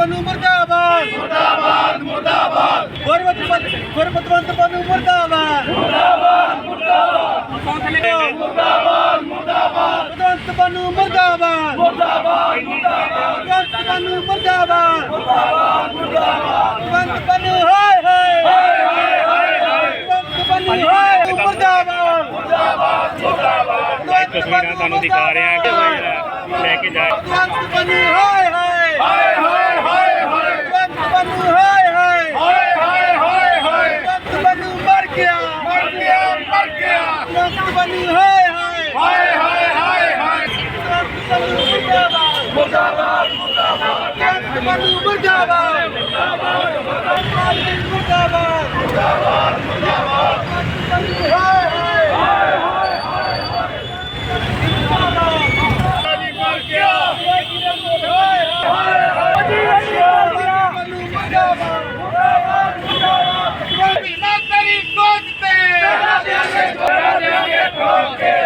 ਪੰਨੂ ਮੁਰਦਾਬਾਦ। ਮੁਰਦਾਬਾਦ ਮੁਰਦਾਬਾਦ। ਗੁਰਮਤਿ ਗੁਰਮਤਵੰਤ ਪੰਨੂ ਮੁਰਦਾਬਾਦ। ਮੁਰਦਾਬਾਦ ਮੁਰਦਾਬਾਦ। ਮੁਰਦਾਬਾਦ ਮੁਰਦਾਬਾਦ। ਗੁਰਮਤਿ ਪੰਨੂ ਮੁਰਦਾਬਾਦ। ਮੁਰਦਾਬਾਦ ਮੁਰਦਾਬਾਦ। ਗੁਰਮਤਿ ਪੰਨੂ ਮੁਰਦਾਬਾਦ। ਮੁਰਦਾਬਾਦ ਮੁਰਦਾਬਾਦ। ਗੁਰਮਤਿ ਪੰਨੂ ਹਾਏ ਹਾਏ। ਹਾਏ ਹਾਏ ਹਾਏ ਗੁਰਮਤਿ ਪੰਨੂ ਹਾਏ ਮੁਰਦਾਬਾਦ। ਮੁਰਦਾਬਾਦ ਮੁਰਦਾਬਾਦ। ਤਸਵੀਰਾਂ ਤੁਹਾਨੂੰ ਦਿਖਾ ਰਹੇ ਹਾਂ ਕਿ ਲੈ ਕੇ ਜਾ ਪੰਨੂ ਹਾਏ ਹਾਏ। ਹਾਏ ਹਾਏ ਗੁਰਮਤਿ ਪੰਨੂ ਹਾਏ ਹਾਏ ਹਾਏ ਹਾਏ ਹਾਏ ਹਾਏ ਗੁਰਮਤਿ ਪੰਨੂ ਮਰ ਗਿਆ ਮਰ ਗਿਆ ਮਰ ਗਿਆ ਹਾਏ ਹਾਏ ਹਾਏ ਹਾਏ ਹਾਏ ਹਾਏ ਮੁਰਦਾਬਾਦ ਮੁਰਦਾਬਾਦ। ਮੁਰਦਾਬਾਦ ਗੁਰਮਤਿ ਪੰਨੂ ਮੁਰਦਾਬਾਦ ਮੁਰਦਾਬਾਦ ਮੁਰਦਾਬਾਦ ਮੁਰਦਾਬਾਦ ਮੁਰਦਾਬਾਦ ਗੁਰਮਤਿ ਪੰਨੂ ਹਾਏ ਹਾਏ ਹਾਏ ਹਾਏ Conquer!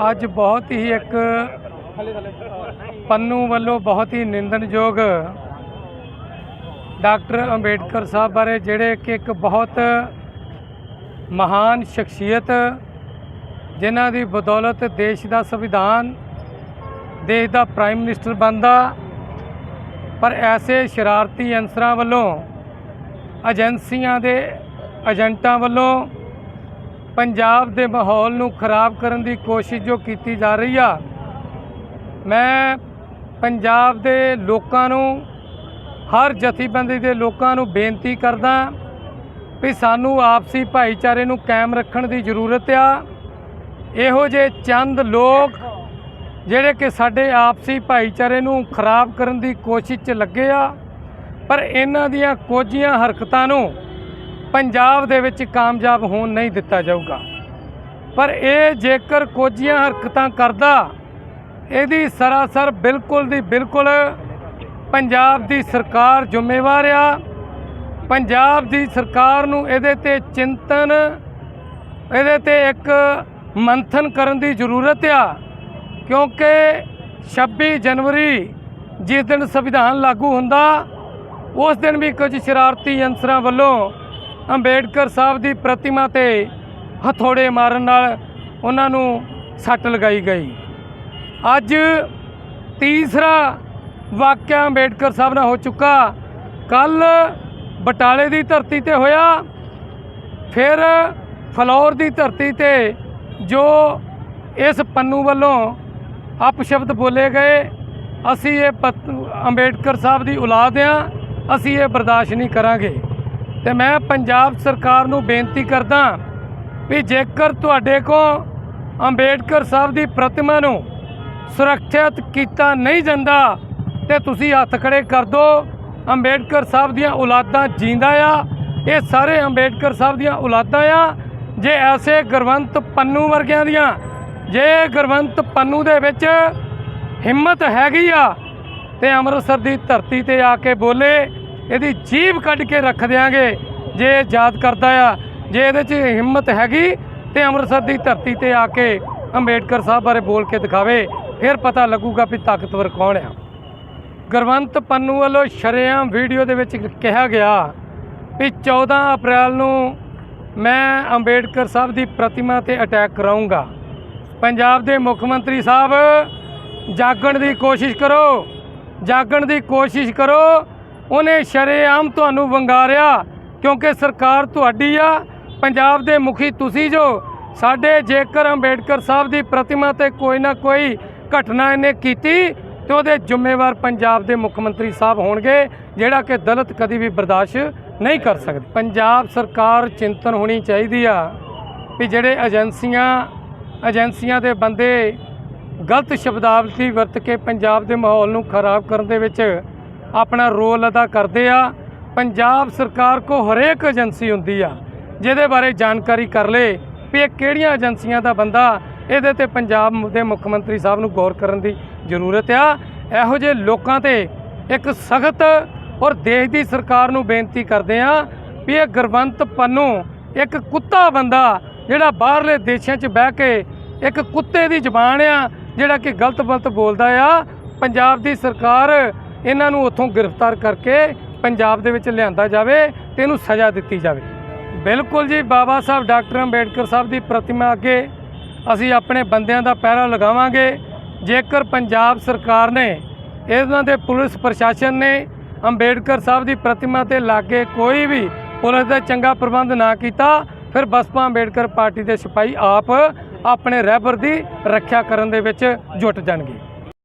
आज बहुत ही एक ਪੰਨੂ ਵੱਲੋਂ ਬਹੁਤ ਹੀ ਨਿੰਦਣਯੋਗ ਡਾਕਟਰ ਅੰਬੇਡਕਰ ਸਾਹਿਬ ਬਾਰੇ, ਜਿਹੜੇ ਕਿ ਇੱਕ ਬਹੁਤ ਮਹਾਨ ਸ਼ਖਸੀਅਤ, ਜਿਨ੍ਹਾਂ ਦੀ ਬਦੌਲਤ ਦੇਸ਼ ਦਾ ਸੰਵਿਧਾਨ, ਦੇਸ਼ ਦਾ ਪ੍ਰਾਈਮ ਮਿਨਿਸਟਰ ਬਣਦਾ, ਪਰ ਐਸੇ ਸ਼ਰਾਰਤੀ ਅਨਸਰਾਂ ਵੱਲੋਂ, ਏਜੰਸੀਆਂ ਦੇ ਏਜੰਟਾਂ ਵੱਲੋਂ ਪੰਜਾਬ ਦੇ ਮਾਹੌਲ ਨੂੰ ਖਰਾਬ ਕਰਨ ਦੀ ਕੋਸ਼ਿਸ਼ ਜੋ ਕੀਤੀ ਜਾ ਰਹੀ ਆ ਮੈਂ ਪੰਜਾਬ ਦੇ ਲੋਕਾਂ ਨੂੰ, ਹਰ ਜਥੇਬੰਦੀ ਦੇ ਲੋਕਾਂ ਨੂੰ ਬੇਨਤੀ ਕਰਦਾ ਵੀ ਸਾਨੂੰ ਆਪਸੀ ਭਾਈਚਾਰੇ ਨੂੰ ਕਾਇਮ ਰੱਖਣ ਦੀ ਜ਼ਰੂਰਤ ਆ। ਇਹੋ ਜਿਹੇ ਚੰਦ ਲੋਕ ਜਿਹੜੇ ਕਿ ਸਾਡੇ ਆਪਸੀ ਭਾਈਚਾਰੇ ਨੂੰ ਖਰਾਬ ਕਰਨ ਦੀ ਕੋਸ਼ਿਸ਼ 'ਚ ਲੱਗੇ ਆ, ਪਰ ਇਹਨਾਂ ਦੀਆਂ ਕੋਝੀਆਂ ਹਰਕਤਾਂ ਨੂੰ ਪੰਜਾਬ ਦੇ ਵਿੱਚ ਕਾਮਯਾਬ ਹੋਣ ਨਹੀਂ ਦਿੱਤਾ ਜਾਊਗਾ। ਪਰ ਇਹ ਜੇਕਰ ਕੋਝੀਆਂ ਹਰਕਤਾਂ ਕਰਦਾ ਇਹਦੀ ਸਰਾਸਰ ਬਿਲਕੁਲ ਦੀ ਬਿਲਕੁਲ ਪੰਜਾਬ ਦੀ ਸਰਕਾਰ ਜ਼ਿੰਮੇਵਾਰ ਆ। ਪੰਜਾਬ ਦੀ ਸਰਕਾਰ ਨੂੰ ਇਹਦੇ ਤੇ ਚਿੰਤਨ, ਇਹਦੇ ਤੇ ਇੱਕ ਮੰਥਨ ਕਰਨ ਦੀ ਜ਼ਰੂਰਤ ਆ, ਕਿਉਂਕਿ 26 ਜਨਵਰੀ ਜਿਸ ਦਿਨ ਸੰਵਿਧਾਨ ਲਾਗੂ ਹੁੰਦਾ, ਉਸ ਦਿਨ ਵੀ ਕੁਝ ਸ਼ਰਾਰਤੀ ਅਨਸਰਾਂ ਵੱਲੋਂ ਅੰਬੇਡਕਰ ਸਾਹਿਬ ਦੀ ਪ੍ਰਤਿਮਾ ਤੇ ਹਥੋੜੇ ਮਾਰਨ ਨਾਲ ਉਹਨਾਂ ਨੂੰ ਸੱਟ ਲਗਾਈ ਗਈ। ਅੱਜ ਤੀਸਰਾ ਵਾਕਿਆ ਅੰਬੇਡਕਰ ਸਾਹਿਬ ਨਾਲ ਹੋ ਚੁੱਕਾ। ਕੱਲ ਬਟਾਲੇ ਦੀ ਧਰਤੀ ਤੇ ਹੋਇਆ, ਫਿਰ ਫਲੌਰ ਦੀ ਧਰਤੀ ਤੇ ਜੋ ਇਸ ਪੰਨੂ ਵੱਲੋਂ ਅਪਸ਼ਬਦ ਬੋਲੇ ਗਏ, ਅਸੀਂ ਇਹ ਪਤ- ਅੰਬੇਡਕਰ ਸਾਹਿਬ ਦੀ ਔਲਾਦ ਆ ਅਸੀਂ ਇਹ ਬਰਦਾਸ਼ਤ ਨਹੀਂ ਕਰਾਂਗੇ। ਤੇ ਮੈਂ ਪੰਜਾਬ ਸਰਕਾਰ ਨੂੰ ਬੇਨਤੀ ਕਰਦਾ ਵੀ ਜੇਕਰ ਤੁਹਾਡੇ ਕੋ ਅੰਬੇਡਕਰ ਸਾਹਿਬ ਦੀ ਪ੍ਰਤਿਮਾ ਨੂੰ ਸੁਰੱਖਿਅਤ ਕੀਤਾ ਨਹੀਂ ਜਾਂਦਾ ਤੇ ਤੁਸੀਂ ਹੱਥ ਖੜੇ ਕਰ ਦਿਓ ਅੰਬੇਡਕਰ ਸਾਹਿਬ ਦੀਆਂ ਔਲਾਦਾਂ ਜਿੰਦਾ ਆ। ਇਹ ਸਾਰੇ ਅੰਬੇਡਕਰ ਸਾਹਿਬ ਦੀਆਂ ਔਲਾਦਾਂ ਆ। ਜੇ ਐਸੇ ਗੁਰਵੰਤ ਪੰਨੂ ਵਰਗਿਆਂ ਦੀਆਂ, ਜੇ ਗੁਰਵੰਤ ਪੰਨੂ ਦੇ ਵਿੱਚ ਹਿੰਮਤ ਹੈਗੀ ਆ ਤੇ ਅੰਮ੍ਰਿਤਸਰ ਦੀ ਧਰਤੀ ਤੇ ਆ ਕੇ ਬੋਲੇ, ਇਹਦੀ ਜੀਭ ਕੱਢ ਕੇ ਰੱਖ ਦਿਆਂਗੇ ਜੇ ਇਹ ਯਾਦ ਕਰਦਾ ਆ। ਜੇ ਇਹਦੇ 'ਚ ਹਿੰਮਤ ਹੈਗੀ ਤੇ ਅੰਮ੍ਰਿਤਸਰ ਦੀ ਧਰਤੀ ਤੇ ਆ ਕੇ ਅੰਬੇਡਕਰ ਸਾਹਿਬ ਬਾਰੇ ਬੋਲ ਕੇ ਦਿਖਾਵੇ। ਫਿਰ ਪਤਾ ਲੱਗੂਗਾ ਵੀ ਤਾਕਤਵਰ ਕੌਣ ਆ। ਗੁਰਵੰਤ ਪੰਨੂ ਵੱਲੋਂ ਸ਼ਰੇਆਮ ਵੀਡੀਓ ਦੇ ਵਿੱਚ ਕਿਹਾ ਗਿਆ ਵੀ 14 ਅਪ੍ਰੈਲ ਨੂੰ ਮੈਂ ਅੰਬੇਡਕਰ ਸਾਹਿਬ ਦੀ ਪ੍ਰਤਿਮਾ ਤੇ ਅਟੈਕ ਕਰਾਉਂਗਾ ਪੰਜਾਬ ਦੇ ਮੁੱਖ ਮੰਤਰੀ ਸਾਹਿਬ, ਜਾਗਣ ਦੀ ਕੋਸ਼ਿਸ਼ ਕਰੋ, ਜਾਗਣ ਦੀ ਕੋਸ਼ਿਸ਼ ਕਰੋ। ਉਹਨੇ ਸ਼ਰੇਆਮ ਤੁਹਾਨੂੰ ਵੰਗਾਰਿਆ, ਕਿਉਂਕਿ ਸਰਕਾਰ ਤੁਹਾਡੀ ਆ, ਪੰਜਾਬ ਦੇ ਮੁਖੀ ਤੁਸੀਂ ਜੋ। ਸਾਡੇ ਜੇਕਰ ਅੰਬੇਡਕਰ ਸਾਹਿਬ ਦੀ ਪ੍ਰਤਿਮਾ ਤੇ ਕੋਈ ਨਾ ਕੋਈ ਘਟਨਾ ਇਹਨੇ ਕੀਤੀ ਤੇ ਉਹਦੇ ਜ਼ਿੰਮੇਵਾਰ ਪੰਜਾਬ ਦੇ ਮੁੱਖ ਮੰਤਰੀ ਸਾਹਿਬ ਹੋਣਗੇ, ਜਿਹੜਾ ਕਿ ਦਲਿਤ ਕਦੀ ਵੀ ਬਰਦਾਸ਼ਤ ਨਹੀਂ ਕਰ ਸਕਦੀ। ਪੰਜਾਬ ਸਰਕਾਰ ਚਿੰਤਨ ਹੋਣੀ ਚਾਹੀਦੀ ਆ ਵੀ ਜਿਹੜੇ ਏਜੰਸੀਆਂ ਏਜੰਸੀਆਂ ਦੇ ਬੰਦੇ ਗਲਤ ਸ਼ਬਦਾਵਲੀ ਵਰਤ ਕੇ ਪੰਜਾਬ ਦੇ ਮਾਹੌਲ ਨੂੰ ਖਰਾਬ ਕਰਨ ਦੇ ਵਿੱਚ ਆਪਣਾ ਰੋਲ ਅਦਾ ਕਰਦੇ ਆ। ਪੰਜਾਬ ਸਰਕਾਰ ਕੋ ਹਰੇਕ ਏਜੰਸੀ ਹੁੰਦੀ ਆ, ਜਿਹਦੇ ਬਾਰੇ ਜਾਣਕਾਰੀ ਕਰ ਲੇ ਵੀ ਇਹ ਕਿਹੜੀਆਂ ਏਜੰਸੀਆਂ ਦਾ ਬੰਦਾ ਇਹਦੇ ਤੇ ਪੰਜਾਬ ਦੇ ਮੁੱਖ ਮੰਤਰੀ ਸਾਹਿਬ ਨੂੰ ਗੌਰ ਕਰਨ ਦੀ ਜ਼ਰੂਰਤ ਆ। ਇਹੋ ਜਿਹੇ ਲੋਕਾਂ ਤੇ ਇੱਕ ਸਖਤ ਔਰ ਦੇਸ਼ ਦੀ ਸਰਕਾਰ ਨੂੰ ਬੇਨਤੀ ਕਰਦੇ ਆ ਵੀ ਇਹ ਗੁਰਵੰਤ ਪੰਨੂ ਇੱਕ ਕੁੱਤਾ ਬੰਦਾ ਜਿਹੜਾ ਬਾਹਰਲੇ ਦੇਸ਼ਾਂ 'ਚ ਬਹਿ ਕੇ ਇੱਕ ਕੁੱਤੇ ਦੀ ਜ਼ਬਾਨ ਆ, ਜਿਹੜਾ ਕਿ ਗਲਤ ਬਲਤ ਬੋਲਦਾ ਆ। ਪੰਜਾਬ ਦੀ ਸਰਕਾਰ ਇਹਨਾਂ ਨੂੰ ਉੱਥੋਂ ਗ੍ਰਿਫਤਾਰ ਕਰਕੇ ਪੰਜਾਬ ਦੇ ਵਿੱਚ ਲਿਆਂਦਾ ਜਾਵੇ ਤੇ ਇਹਨੂੰ ਸਜ਼ਾ ਦਿੱਤੀ ਜਾਵੇ। ਬਿਲਕੁਲ ਜੀ, ਬਾਬਾ ਸਾਹਿਬ, ਡਾਕਟਰ ਅੰਬੇਡਕਰ ਸਾਹਿਬ ਦੀ ਪ੍ਰਤਿਮਾ ਅੱਗੇ ਅਸੀਂ ਆਪਣੇ ਬੰਦਿਆਂ ਦਾ ਪਹਿਰਾ ਲਗਾਵਾਂਗੇ। ਜੇਕਰ ਪੰਜਾਬ ਸਰਕਾਰ ਨੇ ਇਹਨਾਂ ਦੇ ਪੁਲਿਸ ਪ੍ਰਸ਼ਾਸਨ ਨੇ ਅੰਬੇਡਕਰ ਸਾਹਿਬ ਦੀ ਪ੍ਰਤਿਮਾ ਤੇ ਲਾਗੇ ਕੋਈ ਵੀ ਪੁਲਿਸ ਦਾ ਚੰਗਾ ਪ੍ਰਬੰਧ ਨਾ ਕੀਤਾ, ਫਿਰ ਬਸਪਾ ਅੰਬੇਡਕਰ ਪਾਰਟੀ ਦੇ ਸਿਪਾਹੀ ਆਪ ਆਪਣੇ ਰਹਿਬਰ ਦੀ ਰੱਖਿਆ ਕਰਨ ਦੇ ਵਿੱਚ ਜੁਟ ਜਾਣਗੇ।